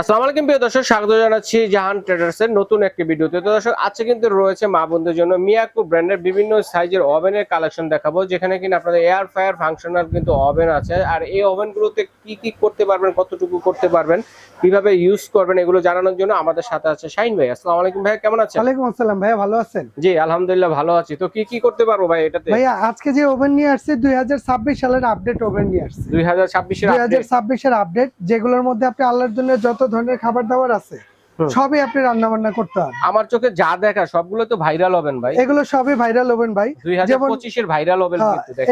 আসসালামু আলাইকুম প্রিয় দর্শক স্বাগত জানাচ্ছি জাহান ট্রেডার্স এর নতুন একটি ভিডিওতে। তো দর্শক আজকে কিন্তু রয়েছে মা বোনদের জন্য মিয়াকু ব্র্যান্ডের বিভিন্ন সাইজের ওভেনের কালেকশন দেখাবো যেখানে কিনা আপনাদের এয়ার ফায়ার ফাংশনাল কিন্তু ওভেন আছে। আর এই ওভেনগুলোতে কি কি করতে পারবেন কতটুকু করতে পারবেন কীভাবে ইউজ করবেন এগুলো জানানোর জন্য আমাদের সাথে আছে শাইন ভাই। আসসালামু আলাইকুম ভাই কেমন আছেন? ওয়ালাইকুম আসসালাম ভাইয়া ভালো আছেন? জি আলহামদুলিল্লাহ ভালো আছি। তো কি কি করতে পারব ভাই এটাতে? ভাইয়া আজকে যে ওভেন নিয়ে আসছে দুই হাজার ছাব্বিশ সালের আপডেট ওভেন নিয়ে আসছে। দুই হাজার ছাব্বিশের দুই হাজার ছাব্বিশের আপডেট যেগুলোর মধ্যে আপনি আল্লাহর জন্য যত ধরনের খাবার দাবার আছে। সবই আপনি রান্না বান্না করতে আমার চোখে যা দেখা সবগুলো তো ভাইরাল হবেন ভাই। এগুলো সবই ভাইরাল ওভেন ভাই। যেমন- পঁচিশের ভাইরাল হবেন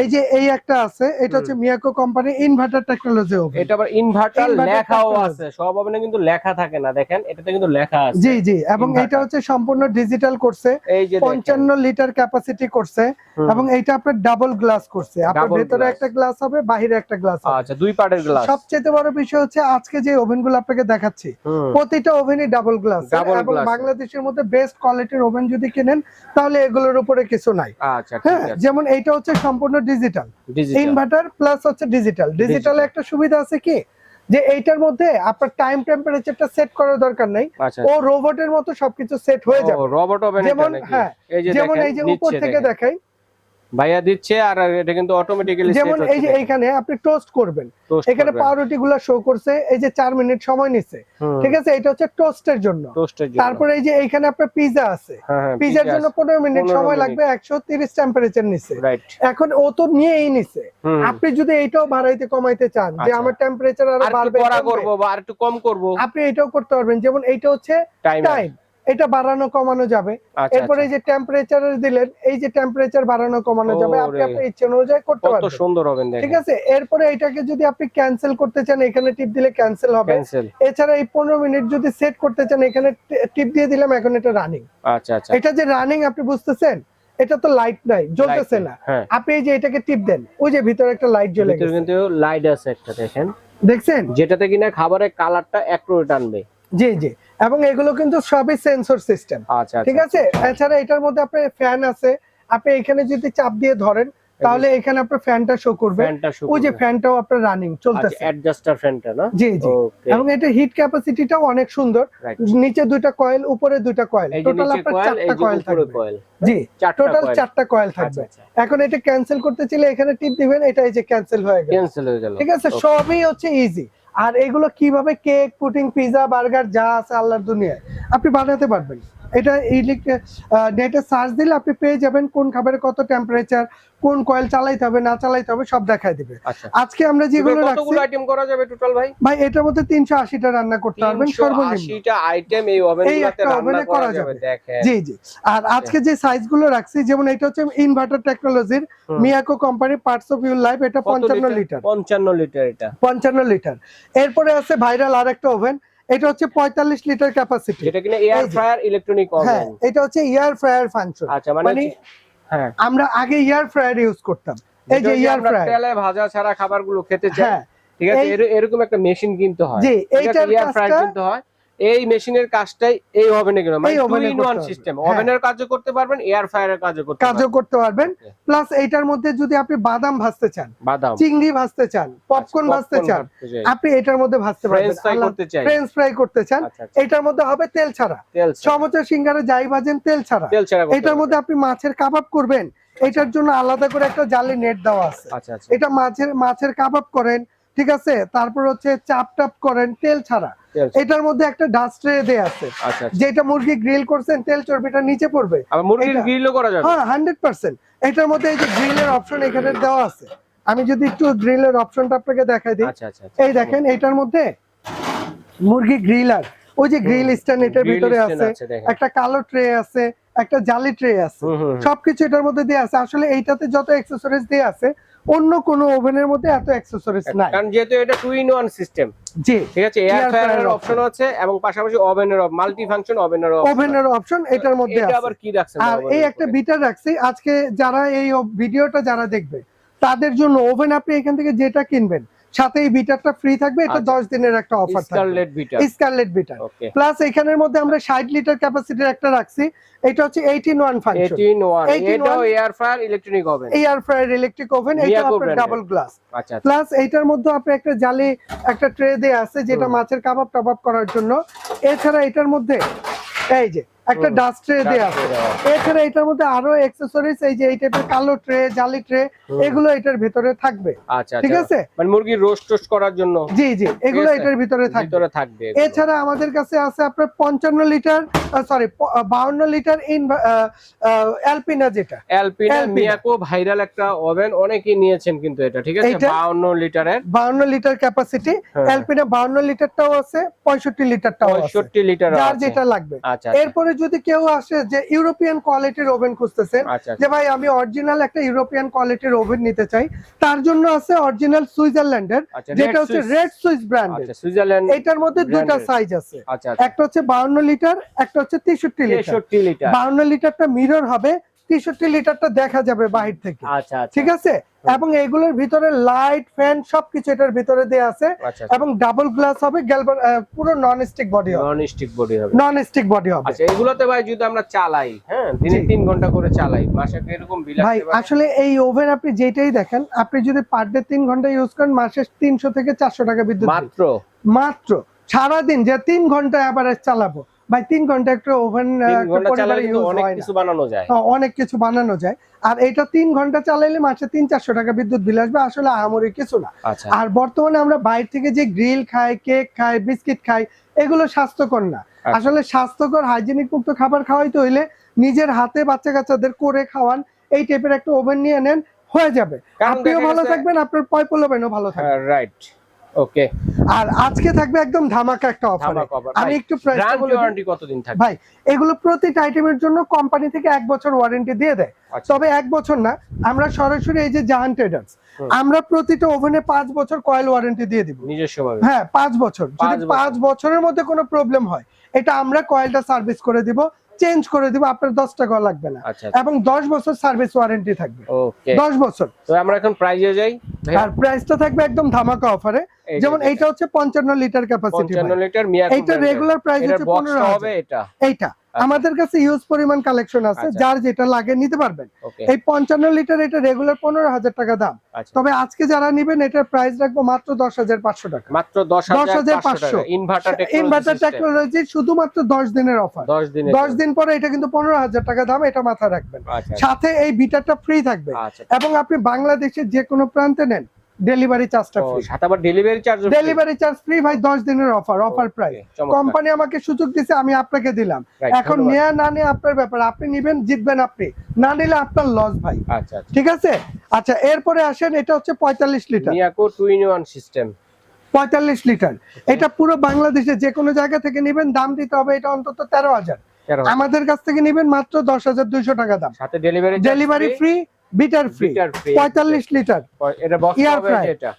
এই যে এই একটা আছে এটা হচ্ছে মিয়াকো কোম্পানি ইনভার্টার টেকনোলজি এটা আবার ইনভার্টার লেখাও আছে সব ওভেনে কিন্তু লেখা থাকে না দেখেন এটাতে কিন্তু লেখা আছে। জি জি এবং এটা হচ্ছে সম্পূর্ণ ডিজিটাল করছে এই যে দেখেন। পঞ্চান্ন লিটার ক্যাপাসিটি করছে এবং এটা আপনার ডাবল গ্লাস করছে আপনার ভেতরে একটা গ্লাস হবে বাহিরে একটা গ্লাস আচ্ছা দুই পার্টের গ্লাস সবচেয়ে বড় বিষয় হচ্ছে আজকে যে ওভেনগুলো আপনাকে দেখাচ্ছি প্রতিটা ওভেনই ডাবল গ্লাস এবং বাংলাদেশের মধ্যে বেস্ট কোয়ালিটির ওভেন যদি কিনেন তাহলে এগুলোর উপরে কিছু নাই। আচ্ছা ঠিক হ্যাঁ আছে। যেমন এইটা হচ্ছে সম্পূর্ণ ডিজিটাল ডিজিটাল ইনভার্টার প্লাস হচ্ছে ডিজিটাল ডিজিটালে একটা সুবিধা আছে কি? যে এইটার মধ্যে আপনার টাইম টেম্পারেচারটা সেট করার দরকার নাই। আচ্ছা ও রোবটের মতো সবকিছু সেট হয়ে যাবে। রোবট ওভেন যেমন হ্যাঁ যেমন এই যে উপর থেকে দেখাই। ভাইয়া দিচ্ছে আর এটা কিন্তু অটোমেটিক্যালি যেমন এই যে এইখানে আপনি টোস্ট করবেন। এখানে পাউরুটি গুলো শো করছে এই যে চার মিনিট সময় নিচ্ছে। ঠিক আছে? এটা হচ্ছে টোস্টের জন্য। টোস্টের জন্য। তারপরে এই যে এইখানে আপনার পিজা আছে। হ্যাঁ হ্যাঁ পিজার জন্য পনেরো মিনিট সময় লাগবে একশো তিরিশ টেম্পারেচার নিচ্ছে। রাইট এখন ও তো নিয়েই নিছে আপনি যদি এইটাও বাড়াইতে কমাইতে চান যে আচ্ছা। আমার টেম্পারেচার আরও বাড়বে করব বা আর একটু কম করব। আপনি এটাও করতে পারবেন। যেমন এইটা হচ্ছে টাইম এটা বাড়ানো কমানো যাবে। আচ্ছা এরপরে এই যে টেম্পারেচার দিলেন এই যে টেম্পারেচার বাড়ানো কমানো যাবে। আপনি। আপনার ইচ্ছে অনুযায়ী করতে কত পারবেন। সুন্দর হবেন ঠিক আছে? এরপরে এটাকে যদি আপনি ক্যান্সেল করতে চান এখানে টিপ দিলে ক্যান্সেল হবে। এছাড়া এই পনেরো মিনিট যদি সেট করতে চান এখানে টিপ দিয়ে দিলাম এখন এটা রানিং আচ্ছা আচ্ছা। এটা যে রানিং আপনি বুঝতেছেন? এটা তো লাইট নাই জ্বলতেছে না। হ্যাঁ। আপনি এই যে এটাকে টিপ দেন ওই যে ভিতরে একটা লাইট জ্বলে ভিতরে গেছে। কিন্তু লাইট আছে একটা দেখেন। দেখছেন? যেটাতে কিনা খাবারের কালারটা একটু টানবে জি জি। এবং এগুলো কিন্তু সবই সেন্সর সিস্টেম আচ্ছা ঠিক আছে? এছাড়া এটার মধ্যে আপনার ফ্যান আছে। আপনি এখানে যদি চাপ দিয়ে ধরেন তাহলে এখানে আপনার ফ্যানটা শো করবে। ওই যে ফ্যানটাও আপনার রানিং চলতেছে। অ্যাডজাস্টার ফ্যানটা না? জি জি। এবং এটা হিট ক্যাপাসিটিটাও অনেক সুন্দর। নিচে দুইটা কয়েল উপরে দুইটা কয়েল টোটাল আপনার চারটা কয়েল থাকবে। জি টোটাল চারটা কয়েল আচ্ছা থাকবে। আচ্ছা। এখন এটা ক্যান্সেল করতে চাইলে এখানে টিপ দিবেন এটা এই যে ক্যান্সেল হয়ে গেল। ক্যান্সেল হয়ে গেল। ঠিক আছে? সবই হচ্ছে ইজি আর এগুলো কীভাবে কেক পুটিং পিজা বার্গার যা আছে আল্লাহর দুনিয়ায় আপনি বানাতে পারবেন। এটা নেটে সার্চ দিলে আপনি পেয়ে যাবেন কোন খাবারে কত টেম্পারেচার কোন কয়েল চালাইতে হবে না চালাইতে হবে সব দেখাই দিবে। আচ্ছা। আজকে আমরা যেগুলো রাখছি কতগুলো আইটেম করা যাবে টোটাল ভাই? ভাই এটার মধ্যে তিনশো আশিটা রান্না করতে পারবেন সর্বনিম্ন। 380টা আইটেম এই ওভেনগুলোতে রান্না করা যাবে। দেখেন। জি জি। আর আজকে যে সাইজগুলো রাখছি যেমন এটা হচ্ছে ইনভার্টার টেকনোলজির Miyako company parts of your life এটা কত পঞ্চান্ন লিটার 55 লিটার এটা। পঞ্চান্ন লিটার এরপরে আছে ভাইরাল আরেকটা ওভেন এটা হচ্ছে পঁয়তাল্লিশ লিটার ক্যাপাসিটি এটা কিনা এয়ার ফ্রায়ার ইলেকট্রনিক হ্যাঁ এটা হচ্ছে এয়ার ফ্রায়ার ফাংশন আচ্ছা মানে মানে হ্যাঁ। আমরা আগে এয়ার ফ্রায়ার ইউজ করতাম। এই যে এয়ার ইয়ার ফ্রায়ার তেলে ভাজা ছাড়া খাবারগুলো খেতে চাই। হ্যাঁ ঠিক আছে এরকম একটা মেশিন কিনতে হয়। জি এইটার এয়ার ফ্রায়ার কাজটা কিনতে হয়। এই মেশিনের কাজটাই এই ওভেনে গেল মানে টু ইন ওয়ান সিস্টেম। ওভেনের কাজও করতে পারবেন এয়ার ফ্রায়ারের কাজও করতে কাজও করতে পারবেন। প্লাস এইটার মধ্যে যদি আপনি বাদাম ভাজতে চান বাদাম। চিংড়ি ভাজতে চান পপকর্ন ভাজতে চান আপনি এটার মধ্যে ভাজতে পারবেন। ফ্রেঞ্চ ফ্রাই করতে চাই। ফ্রেঞ্চ ফ্রাই করতে চান। আচ্ছা আচ্ছা। এটার মধ্যে হবে তেল ছাড়া। সমুদ্র সিঙ্গারে যাই ভাজেন তেল ছাড়া। তেল ছাড়া এটার মধ্যে আপনি মাছের কাবাব করবেন। এটার জন্য আলাদা করে একটা জালি নেট দেওয়া আছে। আচ্ছা আচ্ছা। এটা মাছের মাছের কাবাব করেন ঠিক আছে? তারপর হচ্ছে চাপ টাপ করেন তেল ছাড়া। এটার মধ্যে একটা ডাস্ট ট্রে দেয়া আছে। আচ্ছা আচ্ছা। যেটা মুরগি গ্রিল করছেন তেল চর্বিটা নিচে পড়বে। মুরগির গ্রিলও করা যাবে? হ্যাঁ হান্ড্রেড পার্সেন্ট এটার মধ্যে এই যে গ্রিলের অপশন এখানে দেওয়া আছে। আমি যদি একটু গ্রিলের অপশনটা আপনাকে দেখাই দিই। আচ্ছা। এই দেখেন এটার মধ্যে মুরগি গ্রিলার ওই যে গ্রিল স্ট্যান্ড এটার ভিতরে আছে, একটা কালো ট্রে আছে। একটা জালি ট্রে আছে। সবকিছু এটার মধ্যে দেওয়া আছে। আসলে এইটাতে যত অ্যাক্সেসরিজ দেওয়া আছে অন্য কোনো ওভেনের মধ্যে এত অ্যাক্সেসরিজ নাই। কারণ যেহেতু এটা টু ইন ওয়ান সিস্টেম জি ঠিক আছে এয়ার ফ্রায়ারের অপশন আছে এবং পাশাপাশি ওভেনের মাল্টি ফাংশন ওভেনের ওভেনের অপশন এটার মধ্যে এটা আছে। আবার কি রাখছেন আর এই একটা? বিটার রাখছি। আজকে যারা এই ভিডিওটা যারা দেখবে তাদের জন্য ওভেন আপনি এখান থেকে যেটা কিনবেন সাথে এই বিটারটা ফ্রি থাকবে এটা আচ্ছা। দশ দিনের একটা অফার থাকবে। Scarlett beater Scarlett beater plus এখানের মধ্যে আমরা ষাট লিটার ক্যাপাসিটির একটা রাখছি এটা হচ্ছে eighteen one function 18 one 18 air fryer electronic oven air fryer electric oven এটা আপনার ডাবল গ্লাস আচ্ছা আচ্ছা। প্লাস এইটার মধ্যে আপনি একটা জালি একটা ট্রে দেয়া আছে যেটা মাছের কাবাব টাবাব করার জন্য। এছাড়া এটার মধ্যে এই যে একটা ডাস্ট ট্রে দেয়া আছে। এছাড়া এটার মধ্যে আরও অ্যাক্সেসরিজ এই যে এই টাইপের কালো ট্রে জালি ট্রে এগুলো এটার ভিতরে থাকবে। আচ্ছা ঠিক আচ্ছা। আছে? মানে মুরগির রোস্ট টোস্ট করার জন্য। জি জি এগুলো এটার ভিতরে থাকবে। ভিতরে থাকবে এছাড়া আমাদের কাছে আছে আপনার পঞ্চান্ন লিটার সরি বাউন্ন লিটার ইন অ্যালপিনা যেটা। অ্যালপিনা মিয়াকো ভাইরাল একটা ওভেন অনেকেই নিয়েছেন কিন্তু এটা ঠিক আছে? এইটা? 52 লিটারের বাউন্ন লিটার ক্যাপাসিটি। অ্যালপিনা বাউন্ন লিটারটাও আছে পঁয়ষট্টি লিটারটাও আছে। 65 লিটার যার যেটা লাগবে। আচ্ছা। এরপরে যদি কেউ আসে যে ইউরোপিয়ান কোয়ালিটির ওভেন খুঁজতেছেন আচ্ছা যে ভাই আমি অরিজিনাল একটা ইউরোপিয়ান কোয়ালিটির ওভেন নিতে চাই তার জন্য আছে অরিজিনাল সুইজারল্যান্ডের আচ্ছা যেটা হচ্ছে রেড সুইস ব্র্যান্ডের আচ্ছা সুইজারল্যান্ড এটার মধ্যে দুটো সাইজ আছে। আচ্ছা আচ্ছা। একটা হচ্ছে বাউন্ন লিটার একটা হচ্ছে তেষট্টি লিটার। 63 লিটার। বাউন্ন লিটারটা মিরর হবে তেষট্টি লিটারটা দেখা যাবে বাহির থেকে। আচ্ছা আচ্ছা। ঠিক আছে? এবং এগুলোর ভিতরে লাইট ফ্যান সবকিছু এটার ভিতরে দেয়া আছে। আচ্ছা এবং ডাবল গ্লাস হবে পুরো নন স্টিক বডি হবে। নন স্টিক বডি হবে। নন স্টিক বডি হবে। আচ্ছা এগুলোতে ভাই যদি আমরা চালাই হ্যাঁ দিনে জি। তিন ঘণ্টা করে চালাই মাসে কি এরকম বিল ভাই আসলে এই ওভেন আপনি যেটাই দেখেন আপনি যদি পার ডে তিন ঘণ্টা ইউজ করেন মাসে তিনশো থেকে চারশো টাকা বিদ্যুৎ। মাত্র? মাত্র। সারাদিন যে তিন ঘণ্টা অ্যাভারেজ চালাবো। ভাই তিন ঘণ্টা একটা ওভেন অনেক কিছু বানানো যায়। অনেক কিছু বানানো যায়। আর এটা তিন ঘণ্টা চালাইলে মাসে তিন চারশো টাকা বিদ্যুৎ বিল আসবে আসলে আহামরি কিছু না। আচ্ছা। আর বর্তমানে আমরা বাইরে থেকে যে গ্রিল খাই কেক খাই বিস্কিট খাই এগুলো স্বাস্থ্যকর না। আচ্ছা। আসলে স্বাস্থ্যকর হাইজেনিক মুক্ত খাবার খাওয়াইতে হইলে নিজের হাতে বাচ্চা কাচ্চাদের করে খাওয়ান এই টাইপের একটা ওভেন নিয়ে নেন হয়ে যাবে। আপনিও ভালো থাকবেন আপনার পয় পোলাবেনও ভালো থাকবে। রাইট ওকে আর আজকে থাকবে একদম ধামাকা একটা অফার আমি একটু প্রাইসটা গ্যারান্টি বলে দিই। ওয়ারেন্টি কতদিন থাকবে? ভাই এগুলো প্রতিটা আইটেমের জন্য কোম্পানি থেকে এক বছর ওয়ারেন্টি দিয়ে দেয়। আচ্ছা। তবে এক বছর না আমরা সরাসরি এই যে জাহান ট্রেডার্স আমরা প্রতিটা ওভেনে পাঁচ বছর কয়েল ওয়ারেন্টি দিয়ে দিব। নিজস্বভাবে। হ্যাঁ পাঁচ বছর। যদি পাঁচ বছরের মধ্যে কোনো প্রবলেম হয় এটা আমরা কয়েলটা সার্ভিস করে দিব চেঞ্জ করে দিব আপনার দশ টাকা লাগবে না। আচ্ছা এবং দশ বছর সার্ভিস ওয়ারেন্টি থাকবে। ওকে দশ বছর। তো আমরা এখন প্রাইজে যাই। আর প্রাইসটা থাকবে একদম ধামাকা অফারে যেমন এইটা হচ্ছে পঞ্চান্ন লিটার ক্যাপাসিটি 55 লিটার মিয়াকো এইটা রেগুলার প্রাইস হচ্ছে বক্স পনেরো হবে এটা। এইটা। আমাদের কাছে ইউজ পরিমাণ কালেকশন আছে আচ্ছা। যার যেটা লাগে নিতে পারবেন। এই পঞ্চান্ন লিটার এটা রেগুলার পনেরো হাজার টাকা দাম। আচ্ছা। তবে আজকে যারা নিবেন এটার প্রাইস রাখব মাত্র দশ হাজার পাঁচশো টাকা। মাত্র 10500 10,500 টাকা। ইনভার্টার টেকনোলজি শুধুমাত্র দশ দিনের অফার 10 দিনে দশ দিন পরে এটা কিন্তু পনেরো হাজার টাকা দাম এটা মাথায় রাখবেন। আচ্ছা। সাথে এই বিটারটা ফ্রি থাকবে। আচ্ছা। এবং আপনি বাংলাদেশের যে কোনো প্রান্তে নেন ডেলিভারি চার্জটা ফ্রি সাথে আবার delivery charge delivery charge free ভাই দশ দিনের অফার অফার প্রাইস কোম্পানি আমাকে সুযোগ দিছে আমি আপনাকে দিলাম। এখন নেয়া না নেয়া আপনার ব্যাপার আপনি নিবেন জিতবেন আপনি। না নিলে আপনার লস ভাই। আচ্ছা আচ্ছা। ঠিক আছে? আচ্ছা এরপরে আসেন এটা হচ্ছে পঁয়তাল্লিশ litre. Miyako two in one system পঁয়তাল্লিশ লিটার। এটা পুরো বাংলাদেশে যে কোনো জায়গা থেকে নিবেন দাম দিতে হবে এটা অন্তত তেরো হাজার। আমাদের কাছ থেকে নিবেন মাত্র দশ হাজার দুইশো টাকা দাম। সাথে delivery delivery free beater free beater free পঁয়তাল্লিশ লিটার এটা বক্স Air হবে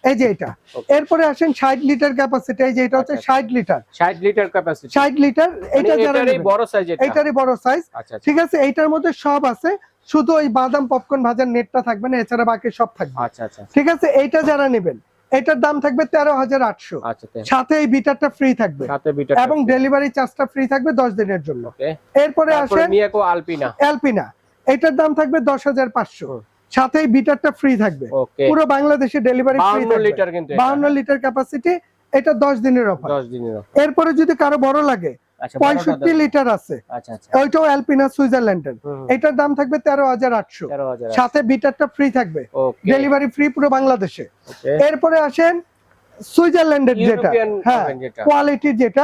এই যে এটা। এরপরে আসেন ষাট লিটার ক্যাপাসিটি এই যে এটা হচ্ছে আচ্ছা, ষাট লিটার 60 লিটার ক্যাপাসিটি ষাট লিটার এটা যারা বড় সাইজ এটা। এইটারই বড় সাইজ ঠিক আছে এইটার মধ্যে সব আছে। শুধু ওই বাদাম পপকর্ন ভাজার নেটটা থাকবে না এছাড়া বাকি সব থাকবে। আচ্ছা আচ্ছা। ঠিক আছে এইটা যারা নেবেন এটার দাম থাকবে তেরো হাজার আটশো। আচ্ছা সাথে এই বিটারটা ফ্রি থাকবে। এবং ডেলিভারি চার্জটা ফ্রি থাকবে দশ দিনের জন্য। এরপরে আসেন আলপিনা। অ্যালপিনা এটার দাম থাকবে দশ হাজার পাঁচশো। সাথে বিটারটা ফ্রি থাকবে। পুরো বাংলাদেশে ডেলিভারি ফ্রি লিটার কিন্তু বাউন্ন লিটার ক্যাপাসিটি এটা দশ দিনের অফার 10 দিনের offer। এরপরে যদি কারও বড় লাগে আচ্ছা বড়টা পঁয়ষট্টি দেন। লিটার আছে। আচ্ছা আচ্ছা। ওইটাও অ্যালপিনা সুইজারল্যান্ডের এটার দাম থাকবে তেরো হাজার আটশো। সাথে বিটারটা ফ্রি থাকবে। ডেলিভারি ফ্রি পুরো বাংলাদেশে। এরপরে আসেন সুইজারল্যান্ডের যেটা। হ্যাঁ ওভেন যেটা।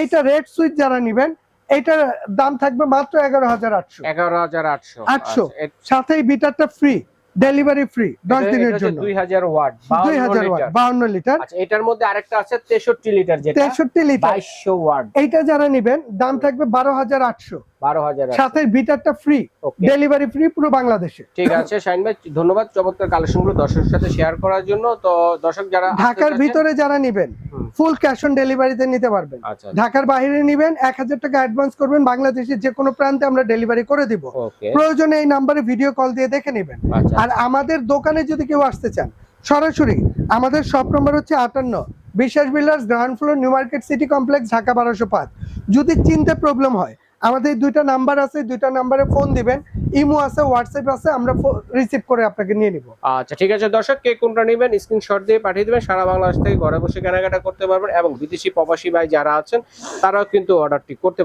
এইটা রেড সুইচ যারা নিবেন এইটার দাম থাকবে মাত্র এগারো হাজার আটশো। 11800 আটশো। আচ্ছা, এ- সাথে বিটারটা ফ্রি ডেলিভারি ফ্রি দশ দিনের জন্য। 2000 ওয়াট দুই হাজার ওয়াট বাউন্ন লিটার। আচ্ছা এটার মধ্যে আরেকটা আছে 63 লিটার তেষট্টি লিটার। 2200 ওয়াট। এইটা যারা নিবেন দাম থাকবে বারো হাজার আটশো। 12000 সাথে বিটারটা ফ্রি ডেলিভারি ফ্রি পুরো বাংলাদেশে। ঠিক আছে শাইন ভাই ধন্যবাদ চমৎকার কালেকশনগুলো দর্শকের সাথে শেয়ার করার জন্য। তো দর্শক যারা ঢাকার ভিতরে যারা নিবেন ফুল ক্যাশ অন ডেলিভারিতে নিতে পারবেন। আচ্ছা ঢাকার বাইরে নেবেন এক হাজার টাকা অ্যাডভান্স করবেন বাংলাদেশের যে কোনো প্রান্তে আমরা ডেলিভারি করে দিব। প্রয়োজনে এই নাম্বারে ভিডিও কল দিয়ে দেখে নেবেন। আচ্ছা আর আমাদের দোকানে যদি কেউ আসতে চান সরাসরি আমাদের শপ নম্বর হচ্ছে আটান্ন Biswas builders ground floor new market city complex Dhaka বারোশো পাঁচ। যদি চিনতে প্রবলেম হয় আমাদের দুইটা নাম্বার আছে দুইটা নাম্বারে ফোন দিবেন। ইমো আছে, হোয়াটসঅ্যাপ আছে, আমরা রিসিভ করে আপনাকে নিয়ে নিব। আচ্ছা ঠিক আছে দর্শক, কে কোনটা নেবেন স্ক্রিনশট দিয়ে পাঠিয়ে দেবেন। সারা বাংলাদেশ থেকে ঘরে বসে কেনাকাটা করতে পারবেন এবং বিদেশি প্রবাসী ভাই যারা আছেন, তারাও কিন্তু অর্ডারটি করতে